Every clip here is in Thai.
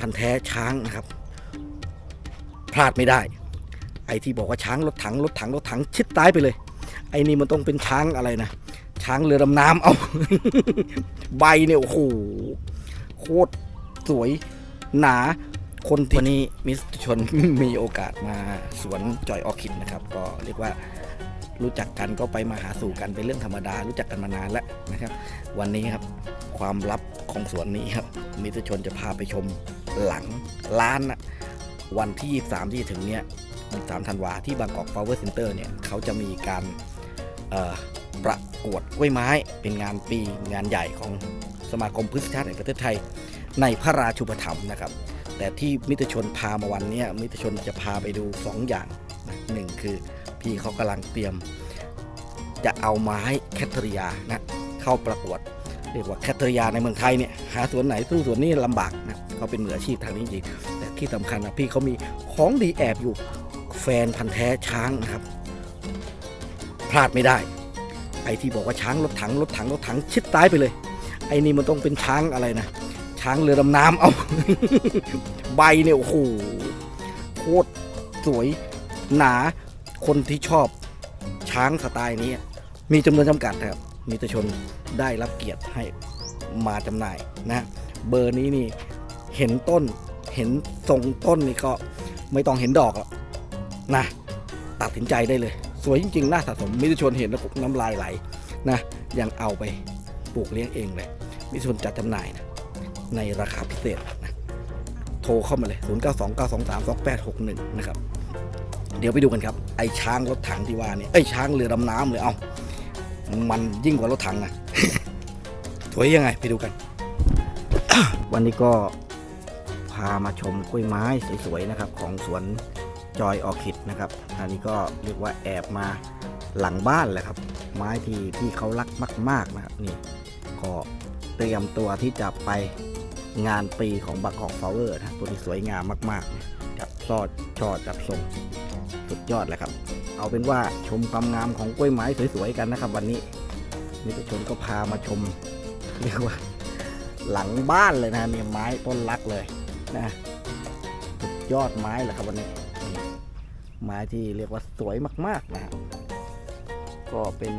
พันธ์แท้ช้างนะครับ พลาดไม่ได้ ไอ้ที่บอกว่าช้างรถถังรถถังรถถังชิดซ้ายไปเลย ไอ้นี่มันต้องเป็นช้างอะไรนะช้างเรือดำน้ำเอา ใบเนี่ยโอ้โหโคตรสวยหนาคนที่วันนี้มิสชนมีโอกาสมาสวนจอยออคิดนะครับ ก็เรียกว่ารู้จักกันก็ไปมาหาสู่กันเป็นเรื่องธรรมดา รู้จักกันมานานแล้วนะครับ วันนี้ครับความลับของสวนนี้ครับมิสชนจะพาไปชม หลังร้านวันที่ 23 ที่ถึงเนี้ย23ธันวาที่บางกอกฟลาวเวอร์เซ็นเตอร์เนี่ยเขาจะมีการประกวดกล้วยไม้เป็นงานปีงานใหญ่ของสมาคมพฤกษชาติแห่งประเทศไทย ในพระราชูปถัมภ์นะครับ แต่ที่มิตรชนพามาวันนี้มิตรชนจะพาไปดู 2 อย่างหนึ่งคือพี่เขากำลังเตรียม จะเอาไม้แคทเทอริยานะเข้าประกวด เรียกว่าแคทเทอริยาในเมืองไทยเนี่ยหาสวนไหนสู้สวนนี้ลำบากนะ เขาเป็นมืออาชีพทางนี้จริงแต่ที่สำคัญนะพี่เขามีของดีแอบอยู่แฟนพันธ์แท้ช้างนะครับพลาดไม่ได้ ไอ้ที่บอกว่าช้างรถถังรถถังรถถังชิดซ้ายไปเลย ไอ้นี่มันต้องเป็นช้างอะไรนะช้างเรือดำน้ำเอา ใบเนี่ยโอ้โหโคตรสวยหนาคนที่ชอบช้างสไตล์นี้ มีจำนวนจำกัดนะครับ มีตชนได้รับเกียรติให้มาจำหน่ายนะ เบอร์นี้นี่ เห็นต้น เห็นทรงต้นนี่ก็ไม่ต้องเห็นดอกหรอกนะตัดสินใจได้เลย สวยจริงๆน่าสะสมมิตรชนเห็นแล้วน้ำลายไหลนะยังเอาไปปลูกเลี้ยงเองเลยมิตรชนจัดจำหน่ายนะในราคาพิเศษนะโทรเข้ามาเลย 0 9 2 9 2 3 2 8 6 1 นะครับ เดี๋ยวไปดูกันครับ ไอ้ช้างรถถังที่ว่านี่ไอ้ช้างเรือดำน้ำเลยเอามันยิ่งกว่ารถถังนะสวยยังไงไปดูกัน วันนี้ก็ พามาชมกล้วยไม้สวยๆนะครับ ของสวนจอยออคิดนะครับ อันนี้ก็เรียกว่าแอบมาหลังบ้านแหละครับ ไม้ที่ที่เขารักมาก ๆนะครับนี่ก็เตรียมตัวที่จะไปงานปีของบางกอกฟลาเวอร์นะตัวนี้สวยงามมากๆกับซอดช่อจับทรงสุดยอดเลยครับ เอาเป็นว่าชมความงามของกล้วยไม้สวยๆกันนะครับ วันนี้นิตชนก็พามาชม เรียกว่า หลังบ้านเลยนะเนี่ยไม้ต้นรักเลย นะสุดยอดไม้เลยครับวันนี้ ไม้ที่เรียกว่าสวยมากๆนะครับก็เป็น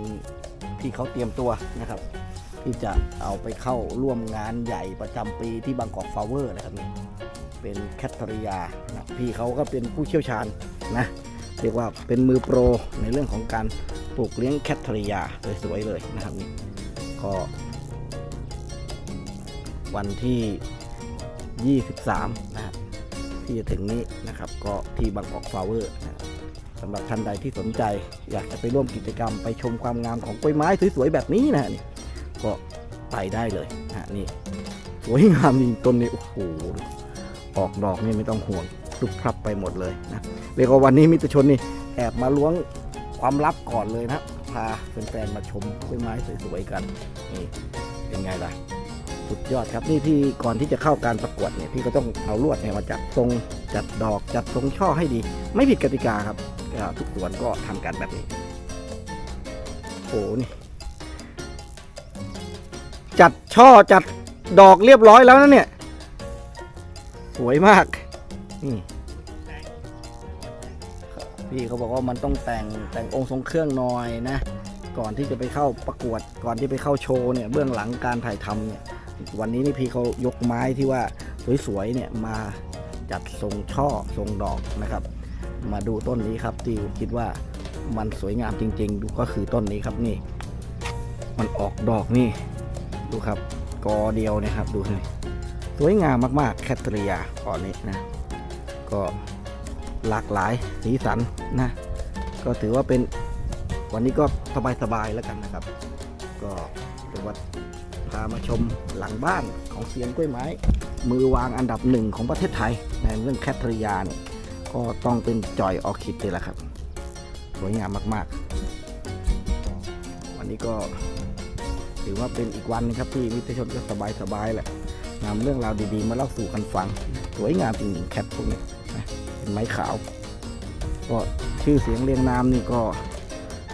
ที่เขาเตรียมตัวนะครับ ที่จะเอาไปเข้าร่วมงานใหญ่ประจำปีที่บางกอกฟาวเวอร์นะครับนี่เป็นแคทเธอริยานะพี่เขาก็เป็นผู้เชี่ยวชาญนะเรียกว่าเป็นมือโปรในเรื่องของการปลูกเลี้ยงแคทเธอริยาสวยๆเลยนะครับนี่ก็วันที่ 23 นะครับ ที่จะถึงนี้นะครับ ก็ที่บางกอกฟลาวเวอร์นะครับสำหรับท่านใดที่สนใจ อยากจะไปร่วมกิจกรรมไปชมความงามของกล้วยไม้สวยๆแบบนี้นะฮะนี่ก็ไปได้เลยนะฮะนี่สวยงามจริงต้นนี้โอ้โหออกดอกนี่ไม่ต้องห่วงลุกพลับไปหมดเลยนะเรียกว่าวันนี้มิตรชนนี่แอบมาล้วงความลับก่อนเลยนะพาแฟนๆมาชมกล้วยไม้สวยๆกันนี่เป็นไงล่ะ สุดยอดครับนี่พี่ก่อนที่จะเข้าการประกวดเนี่ยพี่ก็ต้องเอาลวดเนี่ยมาจัดทรงจัดดอกจัดทรงช่อให้ดี ไม่ผิดกติกาครับทุกสวนก็ทำกันแบบนี้โอ้โหนี่จัดช่อจัดดอกเรียบร้อยแล้วนะเนี่ย สวยมากนี่พี่เขาบอกว่ามันต้องแต่งแต่งองค์ทรงเครื่องหน่อยนะ ก่อนที่จะไปเข้าประกวด ก่อนที่ไปเข้าโชว์เนี่ยเบื้องหลังการถ่ายทำเนี่ย วันนี้นี่พี่เขายกไม้ที่ว่าสวยๆเนี่ยมาจัดทรงช่อทรงดอกนะครับ มาดูต้นนี้ครับที่คิดว่ามันสวยงามจริง ๆ ดูก็คือต้นนี้ครับนี่ มันออกดอกนี่ ดูครับกอเดียวนะครับดูเลยสวยงามมากๆแคทเธอรียาก่อนนี้นะก็หลากหลายสีสันนะ ก็ถือว่าเป็นวันนี้ก็สบายๆแล้วกันนะครับ ก็เรียกว่า พามาชมหลังบ้านของเซียนกล้วยไม้ มือวางอันดับหนึ่งของประเทศไทย ในเรื่องแคทรียาเนี่ยก็ต้องเป็นจอยออคิดนี่แหละครับ สวยงามมากๆ วันนี้ก็ถือว่าเป็นอีกวันนึงครับที่มิตรชนก็สบายๆแหละนำเรื่องราวดีๆ มาเล่าสู่กันฟัง สวยงามจริงๆแคทพวกนี้เป็นไม้ขาว ก็ชื่อเสียงเรียงนามนี่ก็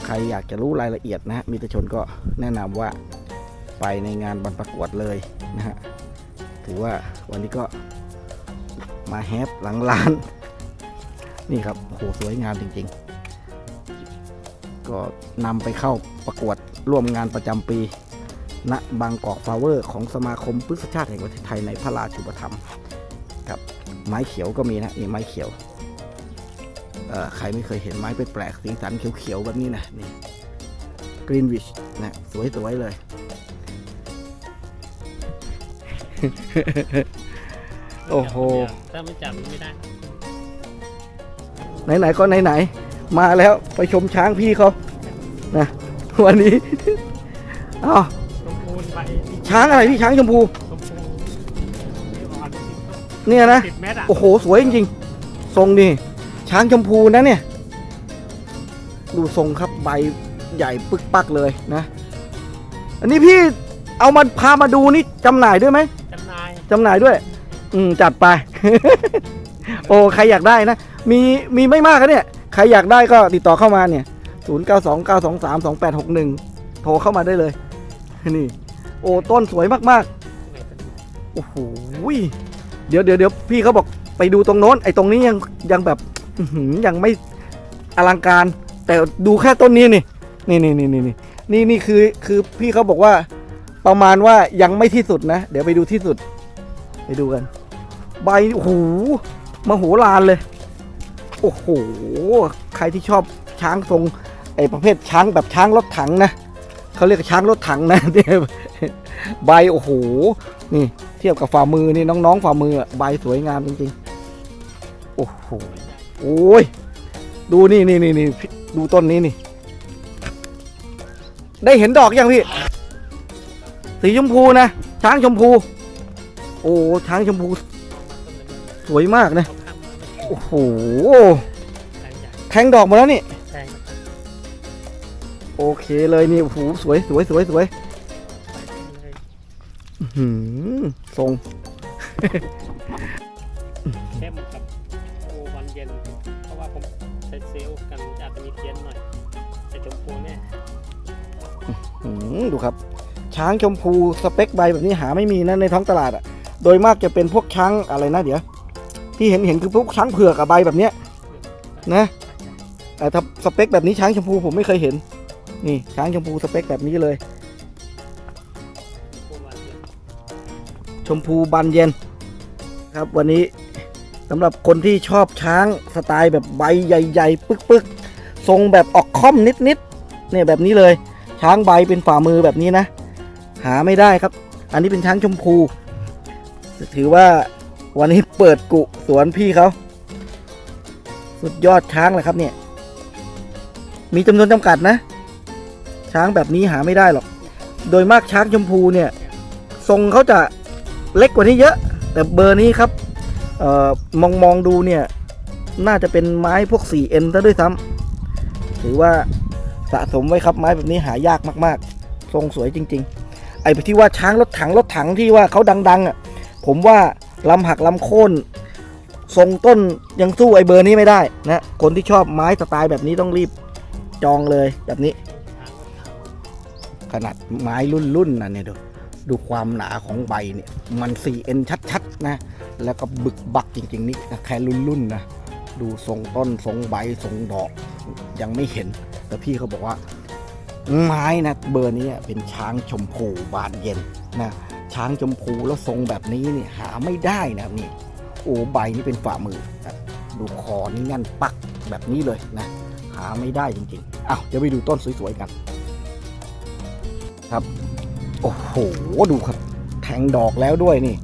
ใครอยากจะรู้รายละเอียดนะฮะมิตรชนก็แนะนำว่า ไปในงานบรรประกวดเลยนะฮะถือว่าวันนี้ก็มาแฮปหลังร้าน นี่ครับโหสวยงามจริงๆ ก็นำไปเข้าประกวดร่วมงานประจำปีณบางกอกฟลาเวอร์ ของสมาคมพฤกษชาติแห่งประเทศไทยในพระราชูปถัมภ์กับไม้เขียวก็มีนะนี่ไม้เขียวเอ่อใครไม่เคยเห็นไม้แปลกๆสีสันเขียวๆแบบนี้นะนี่กรีนวิชนะสวยๆเลย โอ้โห ถ้าไม่จับมันไม่ได้ ไหนๆก็ไหนๆ มาแล้วไปชมช้างพี่เขานะวันนี้อ้าวสมบูรณ์ไปช้างอะไรพี่ช้างชมพูสมบูรณ์อ่อนเนี่ยนะ สิบเมตรอะโอ้โห สวยจริงๆ ทรงนี่ช้างชมพูนะเนี่ย ดูทรงครับใบใหญ่ปึกปักเลยนะ อันนี้พี่เอามาพามาดูนี่จำหน่ายด้วยไหม จำหนายจำหน่ายด้วย อืมจัดไป โอ้ใครอยากได้นะ มีมีไม่มากนะเนี่ย ใครอยากได้ก็ติดต่อเข้ามาเนี่ย 0 9 2 9 2 3 2 8 6 1 โทรเข้ามาได้เลย นี่ โอ้ต้นสวยมากๆ โอ้โหเดี๋ยวเดี๋ยวเดี๋ยวพี่เขาบอกไปดูตรงโน้น ไอ้ตรงนี้ยังยังแบบยังไม่อลังการ แต่ดูแค่ต้นนี้นี่ นี่นี่นี่นี่นี่นี่นี่คือคือพี่เขาบอกว่าประมาณว่ายังไม่ที่สุดนะ เดี๋ยวไปดูที่สุด ไปดูกัน ใบโอ้โหมโหฬารเลย โอ้โห ใครที่ชอบช้างทรงไอ้ประเภทช้างแบบช้างรถถังนะเขาเรียกช้างรถถังนะเนี่ยใบโอ้โห นี่เทียบกับฝ่ามือนี่น้องๆฝ่ามือใบสวยงามจริงๆ โอ้โห โอ้ย ดูนี่นี่นี่นี่ดูต้นนี้นี่ ได้เห็นดอกยังพี่ สีชมพูนะ ช้างชมพู โอ้ช้างชมพูสวยมากนะ โอ้โหแทงดอกหมดแล้วนี่แทงโอเคเลยนี่โอ้โหสวยสวยสวยสวยอื้อหือทรงเข้มครับโอ้วันเย็น เพราะว่าผมใช้เซลล์กันจะอาจจะมีเพี้ยนหน่อยแต่ชมพูเนี่ยอืมดูครับ ช้างชมพูสเปคใบแบบนี้หาไม่มีนะในท้องตลาดอะ โดยมากจะเป็นพวกช้างอะไรนะ เดี๋ยว ที่เห็นเห็นคือพวกช้างเผือกกับใบแบบเนี้ยนะแต่ถ้าสเปคแบบนี้ช้างชมพูผมไม่เคยเห็น นี่ช้างชมพูสเปคแบบนี้เลย ชมพูบานเย็น ครับวันนี้สำหรับคนที่ชอบช้างสไตล์แบบใบใหญ่ ๆ ปึกๆทรงแบบออกค่อมนิดๆเนี่ยแบบนี้เลยช้างใบเป็นฝ่ามือแบบนี้นะ หาไม่ได้ครับ อันนี้เป็นช้างชมพู ถือว่าวันนี้เปิดกุสวนพี่เขา สุดยอดช้างเลยครับเนี่ย มีจำนวนจำกัดนะ ช้างแบบนี้หาไม่ได้หรอก โดยมากช้างชมพูเนี่ย ทรงเขาจะเล็กกว่านี้เยอะ แต่เบอร์นี้ครับออมองมองดูเนี่ย น่าจะเป็นไม้พวก 4N ซะด้วยซ้ำถือว่าสะสมไว้ครับไม้แบบนี้หายากมาก ๆ ทรงสวยจริง ๆ ไอ้ที่ว่าช้างรถถังรถถังที่ว่าเขาดัง ๆ อะ ผมว่าลำหักลำโค่นทรงต้นยังสู้ไอเบอร์นี้ไม่ได้นะคนที่ชอบไม้สไตล์แบบนี้ต้องรีบจองเลยแบบนี้ ขนาดไม้รุ่นรุ่นนะเนี่ยดูดูความหนาของใบเนี่ยมัน 4N ชัดๆนะ แล้วก็บึกบักจริง ๆ นี่แค่รุ่นรุ่นๆนะดูทรงต้นทรงใบทรงดอกยังไม่เห็น แต่พี่เขาบอกว่า ไม้นะเบอร์นี้เป็นช้างชมพูบานเย็นนะ ช้างชมพูแล้วทรงแบบนี้เนี่ยหาไม่ได้นะครับนี่โอ้ใบนี่เป็นฝ่ามือนะดูคอนี่แน่นปักแบบนี้เลยนะ หาไม่ได้จริงๆอ้าวเดี๋ยวไปดูต้นสวยๆกัน ครับ โอ้โหดูครับ แทงดอกแล้วด้วยนี่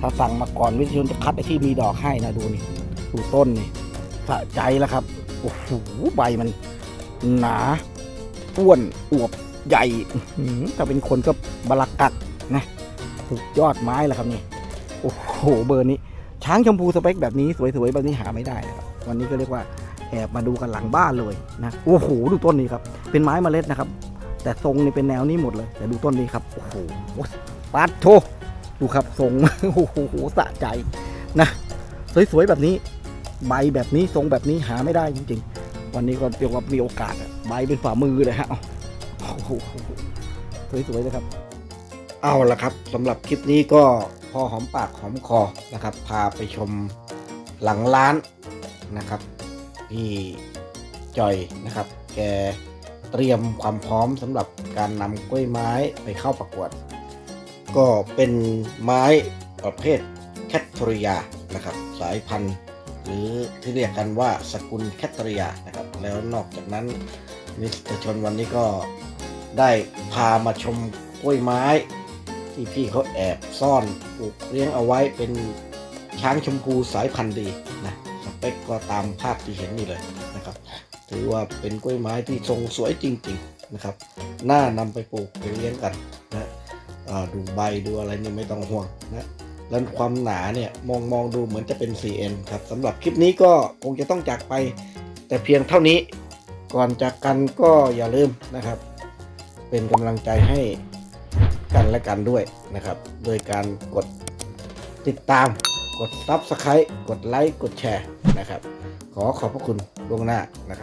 ถ้าสั่งมาก่อนวิทยุจะคัดไอ้ที่มีดอกให้นะดูนี่ดูต้นนี่สะใจแล้วครับโอ้โหใบมันหนาอ้วนอวบใหญ่ถ้าเป็นคนก็บลักกักนะ สุดยอดไม้แล้วครับนี่โอ้โหเบอร์นี้ ช้างชมพูสเปคแบบนี้สวยๆแบบนี้หาไม่ได้นะครับวันนี้ก็เรียกว่าแอบมาดูกันหลังบ้านเลยนะโอ้โหดูต้นนี้ครับ เป็นไม้เมล็ดนะครับ แต่ทรงนี่เป็นแนวนี้หมดเลย แต่ดูต้นนี้ครับโอ้โหปัดโทดูครับทรงโอ้โหสะใจนะสวยๆแบบนี้ ใบแบบนี้ทรงแบบนี้หาไม่ได้จริงๆ วันนี้ก็เรียกว่ามีโอกาสใบเป็นฝ่ามือเลยฮะโอ้โหสวยๆเลยครับ เอาละครับสำหรับคลิปนี้ก็พอหอมปากหอมคอนะครับ พาไปชมหลังร้านนะครับพี่จอยนะครับ แกเตรียมความพร้อมสำหรับการนำกล้วยไม้ไปเข้าประกวด ก็เป็นไม้ประเภทแคทเทอริยานะครับ สายพันธุ์ หรือที่เรียกกันว่าสกุลแคทเทอริยานะครับ แล้วนอกจากนั้นมิสเตอร์ชนวันนี้ก็ได้พามาชมกล้วยไม้ ที่พี่เขาแอบซ่อนปลูกเลี้ยงเอาไว้เป็นช้างชมพูสายพันธุ์ดีนะสเปคก็ตามภาพที่เห็นนี่เลยนะครับ ถือว่าเป็นกล้วยไม้ที่ทรงสวยจริง ๆนะครับ น่านำไปปลูกไปเลี้ยงกันนะดูใบดูอะไรนี่ไม่ต้องห่วงนะแล้วความหนาเนี่ยมองมองดูเหมือนจะเป็น CN ครับสำหรับคลิปนี้ก็คงจะต้องจากไป แต่เพียงเท่านี้ก่อนจากกันก็อย่าลืมนะครับ เป็นกำลังใจให้ กันและกันด้วยนะครับ โดยการกดติดตาม กด Subscribe กดไลค์ กดแชร์นะครับ ขอขอบพระคุณล่วงหน้านะครับ